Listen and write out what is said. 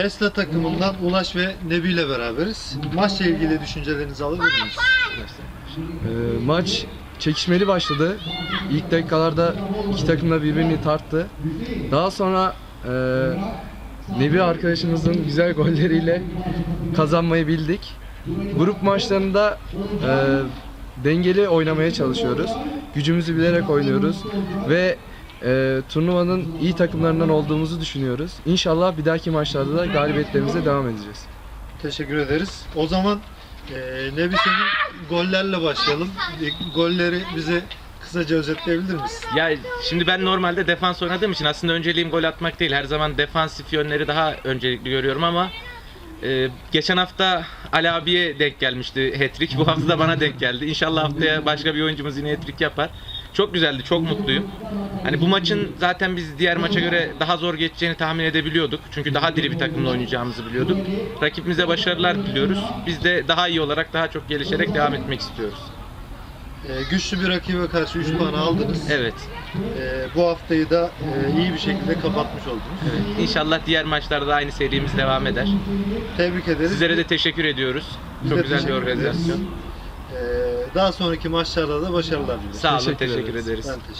Tesla takımından Ulaş ve Nebi ile beraberiz. Maçla ilgili düşüncelerinizi alabilir miyiz? Ee, maç çekişmeli başladı. İlk dakikalarda iki takım da birbirini tarttı. Daha sonra e, Nebi arkadaşımızın güzel golleriyle kazanmayı bildik. Grup maçlarında e, dengeli oynamaya çalışıyoruz. Gücümüzü bilerek oynuyoruz ve e, turnuvanın iyi takımlarından olduğumuzu düşünüyoruz. İnşallah bir dahaki maçlarda da galibiyetlerimize devam edeceğiz. Teşekkür ederiz. O zaman e, Nebi senin gollerle başlayalım. E, golleri bize kısaca özetleyebilir misin? Ya şimdi ben normalde defans oynadığım için aslında önceliğim gol atmak değil. Her zaman defansif yönleri daha öncelikli görüyorum ama e, geçen hafta Ali abiye denk gelmişti hat-trick. Bu hafta da bana denk geldi. İnşallah haftaya başka bir oyuncumuz yine hat-trick yapar. Çok güzeldi, çok mutluyum. Hani bu maçın zaten biz diğer maça göre daha zor geçeceğini tahmin edebiliyorduk. Çünkü daha diri bir takımla oynayacağımızı biliyorduk. Rakibimize başarılar diliyoruz. Biz de daha iyi olarak, daha çok gelişerek devam etmek istiyoruz. E, güçlü bir rakibe karşı 3 puan aldınız. Evet. E, bu haftayı da e, iyi bir şekilde kapatmış oldunuz. evet. İnşallah diğer maçlarda aynı serimiz devam eder. Tebrik ederiz. Sizlere de teşekkür ediyoruz. Biz Çok güzel bir ederiz. organizasyon. Daha sonraki maçlarda da başarılar diliyoruz. Sağ olun, Teşekkür teşekkür ederiz. ederiz. Ben teşekkür